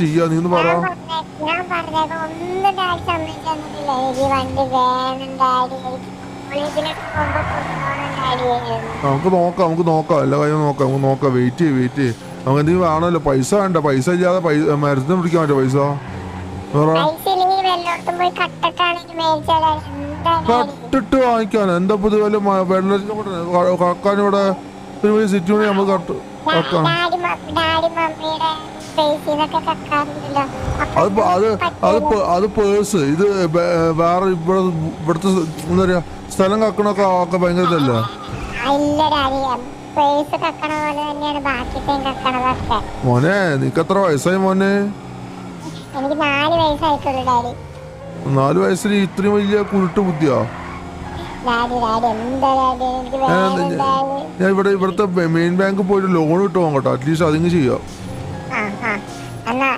ചെയ്യാ? നീ ഒന്ന് പറ. ഞാൻ ഒന്നും ഡാഡി എനിക്ക് വണ്ടി വേണം ഡാഡി നമുക്ക് നോക്കാം നമുക്ക് നോക്കാം. എല്ലാ കാര്യവും നോക്കാം നമുക്ക് നോക്കാം. വെയിറ്റ് ചെയ്യ് വെയിറ്റ് ചെയ്യ്. നമുക്ക് എന്തെങ്കിലും വേണമല്ലോ. പൈസ വേണ്ട. പൈസ ഇല്ലാതെ പൈസ മരുന്ന് പിടിക്കാൻ പറ്റുമോ പൈസ. കട്ടിട്ട് വാങ്ങിക്കാൻ എന്താ പുതിയ വല്ല വെള്ളത്തിന് കക്കാൻ ഇവിടെ സിറ്റി മണി നമുക്ക് കട്ട് കക്കാൻ അത് അത് അത് അത് പേഴ്സ്. ഇത് വേറെ ഇവിടെ ഇവിടുത്തെ എന്താ പറയാ സ്ഥലം കക്കണൊക്കെ ഒക്കെ ഭയങ്കര ഇതല്ലേ മോനെ നിനക്ക് എത്ര വയസ്സായി മോനെ? നാല് വയസ്സിന് വയസ്സിൽ ഇത്രയും വലിയ കുരുട്ട് ബുദ്ധിയാ? ഞാൻ ഇവിടെ ഇവിടുത്തെ മെയിൻ ബാങ്കിൽ പോയിട്ട് ലോൺ കിട്ടുമോ കേട്ടോ. അറ്റ്ലീസ്റ്റ് അതിങ്ങ് ചെയ്യാം. 啊啊，安娜。